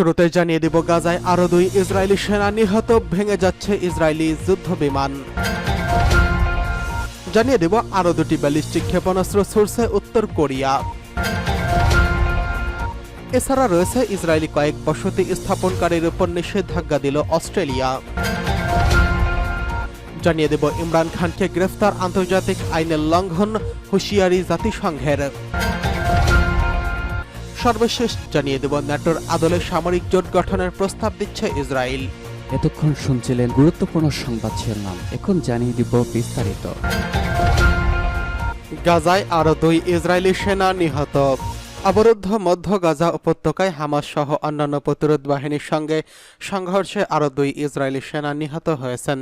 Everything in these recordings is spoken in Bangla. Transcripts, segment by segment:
শুরুতে জানিয়ে দেব গাজায় আরও দুই ইসরায়েলি সেনা নিহত, ভেঙে যাচ্ছে ইসরায়েলি যুদ্ধ বিমান। জানিয়ে দেব আরও দুটি ব্যালিস্টিক ক্ষেপণাস্ত্র ছুড়ছে উত্তর কোরিয়া। এছাড়া রয়েছে ইসরায়েলি কয়েক বসতি স্থাপনকারীর উপর নিষেধাজ্ঞা দিল অস্ট্রেলিয়া। জানিয়ে দেব ইমরান খানকে গ্রেফতার আন্তর্জাতিক আইনের লঙ্ঘন, হুঁশিয়ারি জাতিসংঘের। সর্বশেষ জানিয়ে দেব ন্যাটোর আদলে সামরিক জোট গঠনের প্রস্তাব দিচ্ছে ইসরায়েল। এতক্ষণ শুনছিলেন গুরুত্বপূর্ণ সংবাদ শিরোনাম। এখন জানিয়ে দিব বিস্তারিত। গাজায় আরও দুই ইসরায়েলি সেনা নিহত। অবরুদ্ধ মধ্য গাজা উপত্যকায় হামাস সহ অন্যান্য প্রতিরোধ বাহিনীর সঙ্গে সংঘর্ষে আরও দুই ইসরায়েলি সেনা নিহত হয়েছেন।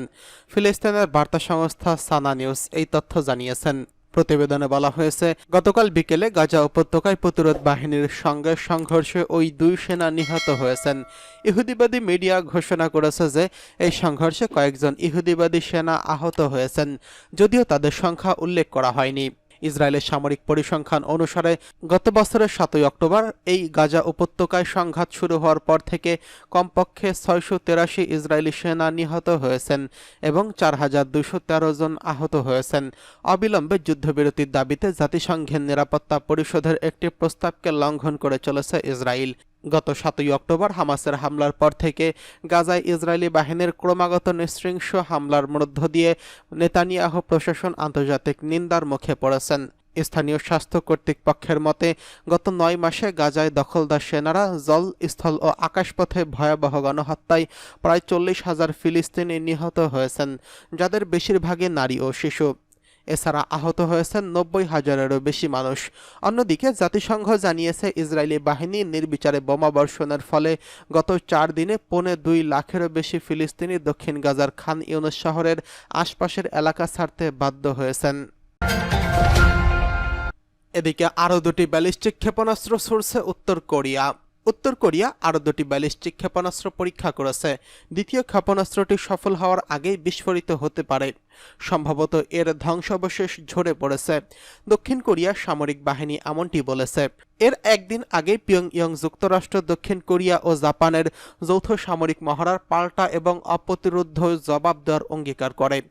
ফিলিস্তিনের বার্তা সংস্থা সানা নিউজ এই তথ্য জানিয়েছেন। প্রতিবেদনে বলা হয়েছে, গতকাল বিকেলে গাজা উপত্যকায় প্রতিরোধ বাহিনীর সঙ্গে সংঘর্ষে ওই দুই সেনা নিহত হয়েছেন। ইহুদিবাদী মিডিয়া ঘোষণা করেছে যে, এই সংঘর্ষে কয়েকজন ইহুদিবাদী সেনা আহত হয়েছেন, যদিও তাদের সংখ্যা উল্লেখ করা হয়নি। ইসরায়েলের সামরিক পরিসংখ্যান অনুসারে, গত বছরের সাতই অক্টোবর এই গাজা উপত্যকায় সংঘাত শুরু হওয়ার পর থেকে কমপক্ষে ছয়শো তেরাশি ইসরায়েলি সেনা নিহত হয়েছেন এবং চার হাজার দুশো তেরো জন আহত হয়েছেন। অবিলম্বে যুদ্ধবিরতির দাবিতে জাতিসংঘের নিরাপত্তা পরিষদের একটি প্রস্তাবকে লঙ্ঘন করে চলেছে ইসরায়েল। গত সাতই অক্টোবর হামাসের হামলার পর থেকে গাজায় ইসরায়েলি বাহিনীর ক্রমাগত নৃশৃংস হামলার মধ্য দিয়ে নেতানিয়াহ প্রশাসন আন্তর্জাতিক নিন্দার মুখে পড়েছেন। স্থানীয় স্বাস্থ্য কর্তৃপক্ষের মতে, গত নয় মাসে গাজায় দখলদার সেনারা জল, স্থল ও আকাশপথে ভয়াবহ গণহত্যায় প্রায় চল্লিশ হাজার ফিলিস্তিনি নিহত হয়েছেন, যাদের বেশিরভাগই নারী ও শিশু। এছাড়া আহত হয়েছেন নব্বই হাজারেরও বেশি মানুষ। অন্যদিকে জাতিসংঘ জানিয়েছে, ইসরায়েলি বাহিনী নির্বিচারে বোমাবর্ষণের ফলে গত চার দিনে পৌনে দুই লাখেরও বেশি ফিলিস্তিনি দক্ষিণ গাজার খান ইউনুস শহরের আশপাশের এলাকা ছাড়তে বাধ্য হয়েছেন। এদিকে আরও দুটি ব্যালিস্টিক ক্ষেপণাস্ত্র ছুড়ছে উত্তর কোরিয়া। উত্তর কোরিয়া আরও দুটি ব্যালিস্টিক ক্ষেপণাস্ত্র পরীক্ষা করেছে। দ্বিতীয় ক্ষেপণাস্ত্রটি সফল হওয়ার আগেই বিস্ফোরিত হতে পারে। সম্ভবত এর ধ্বংসাবশেষ ঝরে পড়েছে। দক্ষিণ কোরিয়ার সামরিক বাহিনী এমনটি বলেছে। এর একদিন আগে পিয়ংইয়ং যুক্তরাষ্ট্র, দক্ষিণ কোরিয়া ও জাপানের যৌথ সামরিক মহড়ার পাল্টা এবং অপ্রতিরোধ জবাব দেওয়ার অঙ্গীকার করে।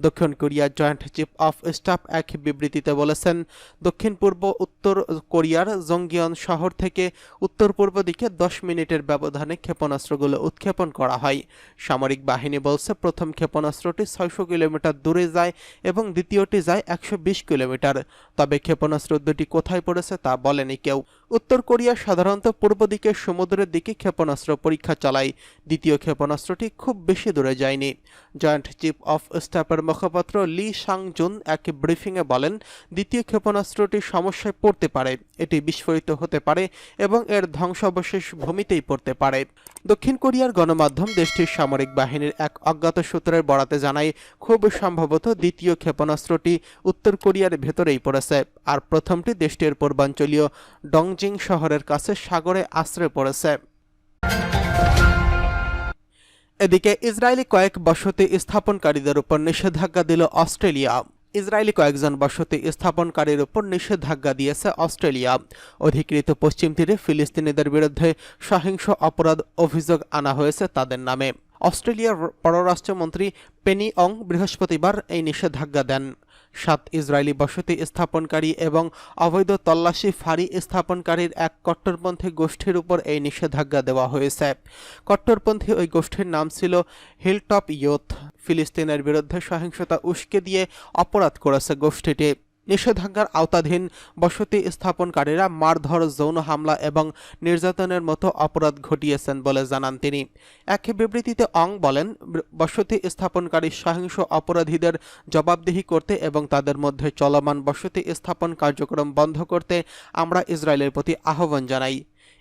দক্ষিণ কোরিয়ার জয়েন্ট চিফ অফ স্টাফ এক বিবৃতিতে বলেছেন, দক্ষিণ, পূর্ব, উত্তর কোরিয়ার জঙ্গিয়ন শহর থেকে উত্তর পূর্ব দিকে দশ মিনিটের ব্যবধানে ক্ষেপণাস্ত্রগুলো উৎক্ষেপণ করা হয়। সামরিক বাহিনী বলছে, প্রথম ক্ষেপণাস্ত্রটি ছয়শো কিলোমিটার দূরে যায় এবং দ্বিতীয়টি যায় একশো বিশ কিলোমিটার। তবে ক্ষেপণাস্ত্র দুটি কোথায় পড়েছে তা বলেনি কেউ। উত্তর কোরিয়া সাধারণত পূর্ব দিকে সমুদ্রের দিকে ক্ষেপণাস্ত্র পরীক্ষা চালায়। দ্বিতীয় ক্ষেপণাস্ত্রটি খুব বেশি দূরে যায়নি। জয়েন্ট চিফ অফ স্টাফের মুখপাত্র লি সাং জুন এক ব্রিফিংয়ে বলেন, দ্বিতীয় ক্ষেপণাস্ত্রটি সমস্যায় পড়তে পারে, এটি বিস্ফোরিত হতে পারে এবং এর ধ্বংসাবশেষ ভূমিতেই পড়তে পারে। দক্ষিণ কোরিয়ার গণমাধ্যম দেশটির সামরিক বাহিনীর এক অজ্ঞাত সূত্রের বরাতে জানায়, খুব সম্ভবত দ্বিতীয় ক্ষেপণাস্ত্রটি উত্তর কোরিয়ার ভেতরেই পড়েছে। আর প্রথমটি দেশটির পূর্বাঞ্চলীয় ডংজিং শহরের কাছে সাগরে আশ্রয় পড়েছে। এদিকে ইসরায়েলি কয়েক বসতি স্থাপনকারীদের উপর নিষেধাজ্ঞা দিল অস্ট্রেলিয়া। ইসরায়েলি কয়েকজন বসতি স্থাপনকারীর উপর নিষেধাজ্ঞা দিয়েছে অস্ট্রেলিয়া। অধিকৃত পশ্চিম তীরে ফিলিস্তিনিদের বিরুদ্ধে সহিংস অপরাধ অভিযোগ আনা হয়েছে তাদের নামে। অস্ট্রেলিয়ার পররাষ্ট্রমন্ত্রী পেনি অং বৃহস্পতিবার এই নিষেধাজ্ঞা দেন। সাত ইসরায়েলি বসতি স্থাপনকারী এবং অবৈধ তল্লাশি ফাঁড়ি স্থাপনকারীর এক কট্টরপন্থী গোষ্ঠীর উপর এই নিষেধাজ্ঞা দেওয়া হয়েছে। কট্টরপন্থী ওই গোষ্ঠীর নাম ছিল হিলটপ ইয়ুথ। ফিলিস্তিনের বিরুদ্ধে সহিংসতা উস্কে দিয়ে অপরাধ করেছে গোষ্ঠীটি। নিষেধাজ্ঞার আওতাধীন বসতি স্থাপনকারীরা মারধর, যৌন হামলা এবং নির্যাতনের মতো অপরাধ ঘটিয়েছেন বলে জানান তিনি। এক বিবৃতিতে অং বলেন, বসতি স্থাপনকারী সহিংস অপরাধীদের জবাবদিহি করতে এবং তাদের মধ্যে চলমান বসতি স্থাপন কার্যক্রম বন্ধ করতে আমরা ইসরায়েলের প্রতি আহ্বান জানাই।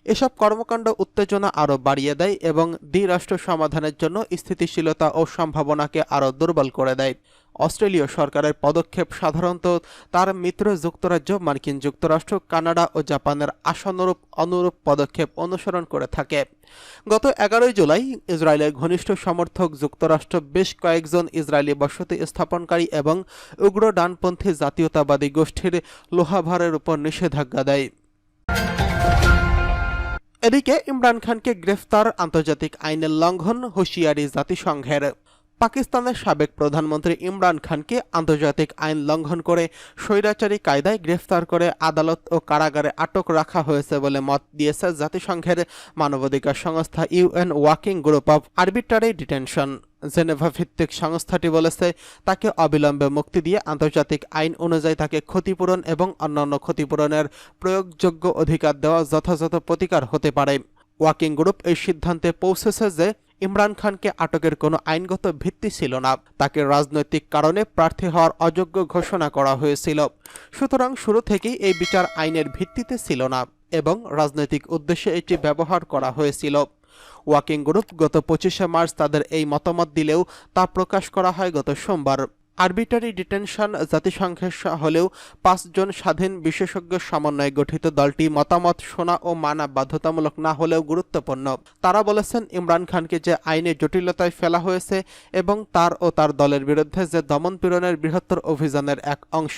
এসব কর্মকাণ্ড উত্তেজনা আরও বাড়িয়ে দেয় এবং দ্বিরাষ্ট্র সমাধানের জন্য স্থিতিশীলতা ও সম্ভাবনাকে আরও দুর্বল করে দেয়। অস্ট্রেলীয় সরকারের পদক্ষেপ সাধারণত তার মিত্র যুক্তরাজ্য, মার্কিন যুক্তরাষ্ট্র, কানাডা ও জাপানের আশানুরূপ অনুরূপ পদক্ষেপ অনুসরণ করে থাকে। গত এগারোই জুলাই ইসরায়েলের ঘনিষ্ঠ সমর্থক যুক্তরাষ্ট্র বেশ কয়েকজন ইসরায়েলি বসতি স্থাপনকারী এবং উগ্র ডানপন্থী জাতীয়তাবাদী গোষ্ঠীর লোহাভারের উপর নিষেধাজ্ঞা দেয়। এদিকে ইমরান খানকে গ্রেফতার আন্তর্জাতিক আইনের লঙ্ঘন হুঁশিয়ারি জাতিসংঘের। পাকিস্তানের সাবেক প্রধানমন্ত্রী ইমরান খানকে আন্তর্জাতিক আইন লঙ্ঘন করে স্বৈরাচারী কায়দায় গ্রেফতার করে আদালত ও কারাগারে আটক রাখা হয়েছে বলে মত দিয়েছে জাতিসংঘের মানবাধিকার সংস্থা UN working group of arbitrary detention. Geneva ভিত্তিক সংস্থাটি বলেছে, তাকে অবিলম্বে মুক্তি দিয়ে আন্তর্জাতিক আইন অনুযায়ী তাকে ক্ষতিপূরণ এবং অন্যান্য ক্ষতিপূরণের প্রয়োগযোগ্য অধিকার দেওয়া যথাযথ প্রতিকার হতে পারে। ওয়াকিং গ্রুপ এই সিদ্ধান্তে পৌঁছেছে যে ইমরান খানকে আটকের কোনো আইনগত ভিত্তি ছিল না। তাকে রাজনৈতিক কারণে প্রার্থী হওয়ার অযোগ্য ঘোষণা করা হয়েছিল। সুতরাং শুরু থেকেই এই বিচার আইনের ভিত্তিতে ছিল না এবং রাজনৈতিক উদ্দেশ্যে এটি ব্যবহার করা হয়েছিল। ওয়াকিং গ্রুপ গত পঁচিশে মার্চ তাদের এই মতামত দিলেও তা প্রকাশ করা হয় গত সোমবার। আরবিটারি ডিটেনশন জাতিসংঘের হলেও পাঁচজন স্বাধীন বিশেষজ্ঞ সমন্বয়ে গঠিত দলটি মতামত শোনা ও মানা বাধ্যতামূলক না হলেও গুরুত্বপূর্ণ। তারা বলেছেন, ইমরান খানকে যে আইনে জটিলতায় ফেলা হয়েছে এবং তার ও তার দলের বিরুদ্ধে যে দমনপীড়নের বৃহত্তর অভিযানের এক অংশ।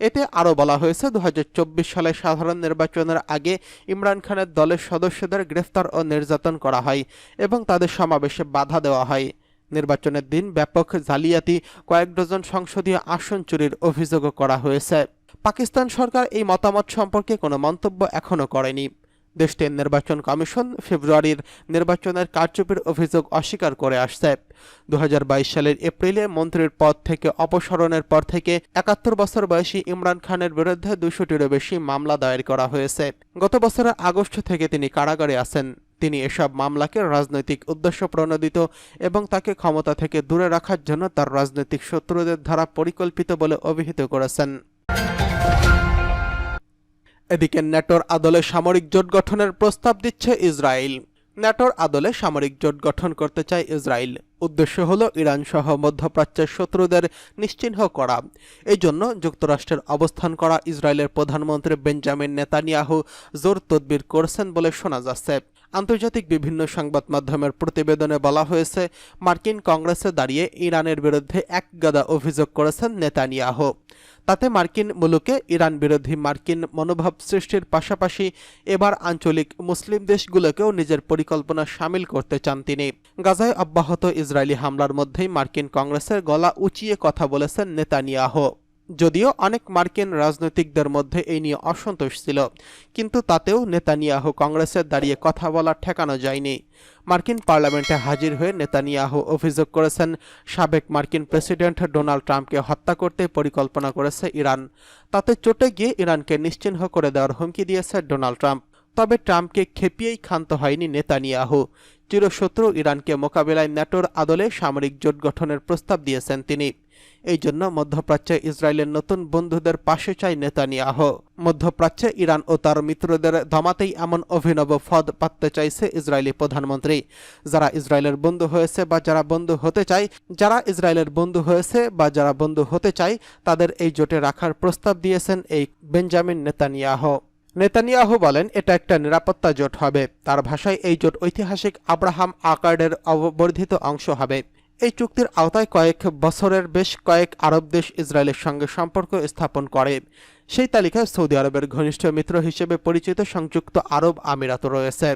এতে আরও বলা হয়েছে দু হাজার চব্বিশ সালে সাধারণ নির্বাচনের আগে ইমরান খানের দলের সদস্যদের গ্রেফতার ও নির্যাতন করা হয় এবং তাদের সমাবেশে বাধা দেওয়া হয়। নির্বাচনের দিন ব্যাপক জালিয়াতি, কয়েক ডজন সংসদীয় আসন চুরির অভিযোগও করা হয়েছে। পাকিস্তান সরকার এই মতামত সম্পর্কে কোনো মন্তব্য এখনও করেনি। দেশটির নির্বাচন কমিশন ফেব্রুয়ারির নির্বাচনের কারচুপির অভিযোগ অস্বীকার করে আসছে। দু হাজার বাইশ সালের এপ্রিলে মন্ত্রীর পদ থেকে অপসারণের পর থেকে একাত্তর বছর বয়সী ইমরান খানের বিরুদ্ধে দুশোটিরও বেশি মামলা দায়ের করা হয়েছে। গত বছরের আগস্ট থেকে তিনি কারাগারে আছেন। তিনি এসব মামলাকে রাজনৈতিক উদ্দেশ্য প্রণোদিত এবং তাকে ক্ষমতা থেকে দূরে রাখার জন্য তার রাজনৈতিক শত্রুদের দ্বারা পরিকল্পিত বলে অভিহিত করেছেন। এদিকে ন্যাটোর আদলে সামরিক জোট গঠনের প্রস্তাব দিচ্ছে ইসরায়েল। ন্যাটোর আদলে সামরিক জোট গঠন করতে চায় ইসরায়েল। উদ্দেশ্য হল ইরান সহ মধ্যপ্রাচ্যের শত্রুদের নিশ্চিহ্ন করা। এই জন্য যুক্তরাষ্ট্রের অবস্থান করা ইসরায়েলের প্রধানমন্ত্রী বেঞ্জামিন নেতানিয়াহু জোর তদবির করছেন বলে শোনা যাচ্ছে। আন্তর্জাতিক বিভিন্ন সংবাদ মাধ্যমের প্রতিবেদনে বলা হয়েছে, মার্কিন কংগ্রেসে দাঁড়িয়ে ইরানের বিরুদ্ধে এক গাদা অভিযোগ করেছেন নেতানিয়াহু। তাতে মার্কিন মুলুকে ইরান বিরোধী মার্কিন মনোভাব সৃষ্টির পাশাপাশি এবার আঞ্চলিক মুসলিম দেশগুলোকেও নিজের পরিকল্পনা সামিল করতে চান তিনি। গাজায় অব্যাহত ইসরায়েলি হামলার মধ্যেই মার্কিন কংগ্রেসের গলা উঁচিয়ে কথা বলেছেন নেতানিয়াহু। যদিও অনেক মার্কিন রাজনৈতিকদের মধ্যে এই নিয়ে অসন্তোষ ছিল, কিন্তু তাতেও নেতানিয়াহু কংগ্রেসের দাঁড়িয়ে কথা বলা ঠেকানো যায়নি। মার্কিন পার্লামেন্টে হাজির হয়ে নেতানিয়াহু অভিযোগ করেছেন, সাবেক মার্কিন প্রেসিডেন্ট ডোনাল্ড ট্রাম্পকে হত্যা করতে পরিকল্পনা করেছে ইরান। তাতে চটে গিয়ে ইরানকে নিশ্চিহ্ন করে দেওয়ার হুমকি দিয়েছে ডোনাল্ড ট্রাম্প। তবে ট্রাম্পকে খেপিয়েই ক্ষান্ত হয়নি নেতানিয়াহু। চিরশত্রু ইরানকে মোকাবেলায় ন্যাটোর আদলে সামরিক জোট গঠনের প্রস্তাব দিয়েছেন তিনি। এই জন্য মধ্যপ্রাচ্যে ইসরায়েলের নতুন বন্ধুদের পাশে চায় নেতানিয়াহ। মধ্যপ্রাচ্যে ইরান ও তার মিত্রদের দমাতেই এমন অভিনব ফদ পাততে চাইছে ইসরায়েলি প্রধানমন্ত্রী। যারা ইসরায়েলের বন্ধু হয়েছে বা যারা বন্ধু হতে চায়, যারা ইসরায়েলের বন্ধু হয়েছে বা যারা বন্ধু হতে চায়, তাদের এই জোটে রাখার প্রস্তাব দিয়েছেন এই বেঞ্জামিন নেতানিয়াহ। নেতানিয়াহু বলেন, এটা একটা নিরাপত্তা জোট হবে। তার ভাষায় এই জোট ঐতিহাসিক আব্রাহাম আকার্ডের অবর্ধিত অংশ হবে। এই চুক্তির আওতায় কয়েক বছরের বেশ কয়েক আরব দেশ ইসরায়েলের সঙ্গে সম্পর্ক স্থাপন করে। সেই তালিকায় সৌদি আরবের ঘনিষ্ঠ মিত্র হিসেবে পরিচিত সংযুক্ত আরব আমিরাতও রয়েছে।